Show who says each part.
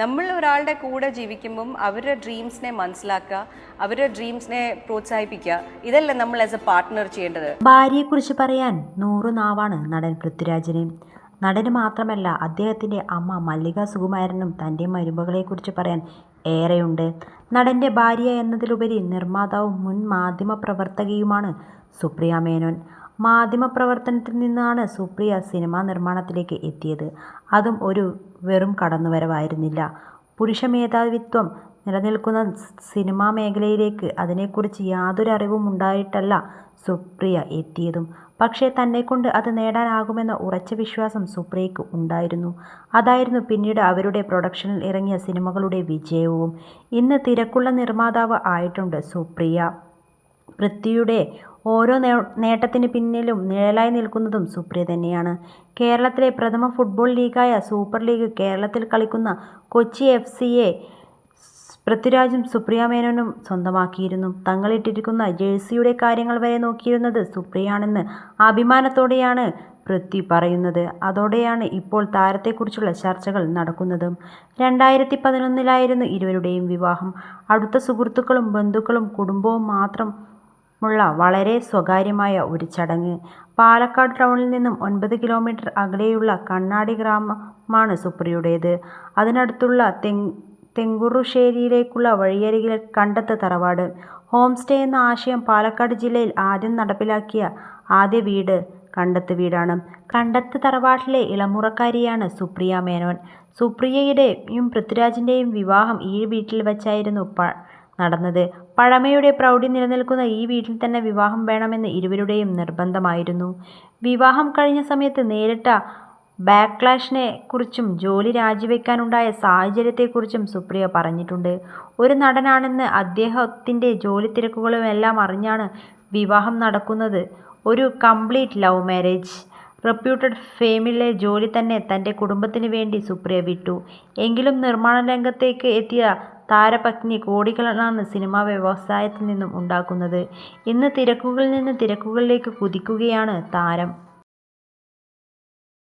Speaker 1: നമ്മൾ ഒരാളുടെ കൂടെ ജീവിക്കുമ്പം അവരുടെ ഡ്രീംസിനെ മനസ്സിലാക്കുക അവരുടെ ഡ്രീംസിനെ പ്രോത്സാഹിപ്പിക്കുക. ഇതല്ല നമ്മൾ ആസ് എ പാർട്ട്ണർ ചെയ്യേണ്ടത്.
Speaker 2: ഭാര്യയെക്കുറിച്ച് പറയാൻ നൂറ് നാവാണ് നടൻ പൃഥ്വിരാജിന്. നടന് മാത്രമല്ല അദ്ദേഹത്തിന്റെ അമ്മ മല്ലിക സുകുമാരനും തന്റെ മരുമകളെക്കുറിച്ച് പറയാൻ ഏറെയുണ്ട്. നടന്റെ ഭാര്യ എന്നതിലുപരി നിർമ്മാതാവും മുൻ മാധ്യമ പ്രവർത്തകയുമാണ് സുപ്രിയ മേനോൻ. മാധ്യമപ്രവർത്തനത്തിൽ നിന്നാണ് സുപ്രിയ സിനിമാ നിർമ്മാണത്തിലേക്ക് എത്തിയത്. അതും ഒരു വെറും കടന്നുവരവായിരുന്നില്ല. പുരുഷ മേധാവിത്വം നിലനിൽക്കുന്ന സിനിമാ മേഖലയിലേക്ക് അതിനെക്കുറിച്ച് യാതൊരു അറിവും ഉണ്ടായിട്ടല്ല സുപ്രിയ എത്തിയതും. പക്ഷേ തന്നെക്കൊണ്ട് അത് നേടാനാകുമെന്ന ഉറച്ച വിശ്വാസം സുപ്രിയയ്ക്ക് ഉണ്ടായിരുന്നു. അതായിരുന്നു പിന്നീട് അവരുടെ പ്രൊഡക്ഷനിൽ ഇറങ്ങിയ സിനിമകളുടെ വിജയവും. ഇന്ന് തിരക്കുള്ള നിർമ്മാതാവ് ആയിട്ടുണ്ട് സുപ്രിയ. പൃഥ്വിയുടെ ഓരോ നേട്ടത്തിന് പിന്നിലും നിഴലായി നിൽക്കുന്നതും സുപ്രിയ തന്നെയാണ്. കേരളത്തിലെ പ്രഥമ ഫുട്ബോൾ ലീഗായ സൂപ്പർ ലീഗ് കേരളത്തിൽ കളിക്കുന്ന കൊച്ചി എഫ് സിയെ പൃഥ്വിരാജും സുപ്രിയ മേനോനും സ്വന്തമാക്കിയിരുന്നു. തങ്ങളിട്ടിരിക്കുന്ന ജേഴ്സിയുടെ കാര്യങ്ങൾ വരെ നോക്കിയിരുന്നത് സുപ്രിയാണെന്ന് അഭിമാനത്തോടെയാണ് പൃഥ്വി പറയുന്നത്. അതോടെയാണ് ഇപ്പോൾ താരത്തെക്കുറിച്ചുള്ള ചർച്ചകൾ നടക്കുന്നതും. രണ്ടായിരത്തി പതിനൊന്നിലായിരുന്നു ഇരുവരുടെയും വിവാഹം. അടുത്ത സുഹൃത്തുക്കളും ബന്ധുക്കളും കുടുംബവും മാത്രം മുള്ള വളരെ സ്വകാര്യമായ ഒരു ചടങ്ങ്. പാലക്കാട് ടൗണിൽ നിന്നും ഒൻപത് കിലോമീറ്റർ അകലെയുള്ള കണ്ണാടി ഗ്രാമമാണ് സുപ്രിയുടേത്. അതിനടുത്തുള്ള തെങ് തെങ്കുറുശ്ശേരിയിലേക്കുള്ള വഴിയരികിലെ കണ്ടത്ത് തറവാട്. ഹോം സ്റ്റേ എന്ന ആശയം പാലക്കാട് ജില്ലയിൽ ആദ്യം നടപ്പിലാക്കിയ ആദ്യ വീട് കണ്ടത്ത് വീടാണ്. കണ്ടത്ത് തറവാട്ടിലെ ഇളമുറക്കാരിയാണ് സുപ്രിയ മേനോൻ. സുപ്രിയയുടെയും പൃഥ്വിരാജിന്റെയും വിവാഹം ഈ വീട്ടിൽ വെച്ചായിരുന്നു നടന്നത്. പഴമയുടെ പ്രൗഢി നിലനിൽക്കുന്ന ഈ വീട്ടിൽ തന്നെ വിവാഹം വേണമെന്ന് ഇരുവരുടെയും നിർബന്ധമായിരുന്നു. വിവാഹം കഴിഞ്ഞ സമയത്ത് നേരിട്ട ബാക്ക്ലാഷിനെ കുറിച്ചും ജോലി രാജിവെക്കാനുണ്ടായ സാഹചര്യത്തെക്കുറിച്ചും സുപ്രിയ പറഞ്ഞിട്ടുണ്ട്. ഒരു നടനാണെന്ന് അദ്ദേഹത്തിന്റെ ജോലി തിരക്കുകളുമെല്ലാം അറിഞ്ഞാണ് വിവാഹം നടക്കുന്നത്. ഒരു കംപ്ലീറ്റ് ലവ് മാരേജ്. റെപ്യൂട്ടഡ് ഫേമിലെ ജോലി തന്നെ തന്റെ കുടുംബത്തിന് വേണ്ടി സുപ്രിയ വിട്ടു. എങ്കിലും നിർമ്മാണ രംഗത്തേക്ക് എത്തിയ താരപത്നി കോടികളാണ് സിനിമാ വ്യവസായത്തിൽ നിന്നും ഉണ്ടാക്കുന്നത്. ഇന്ന് തിരക്കുകളിൽ നിന്ന് തിരക്കുകളിലേക്ക് കുതിക്കുകയാണ് താരം.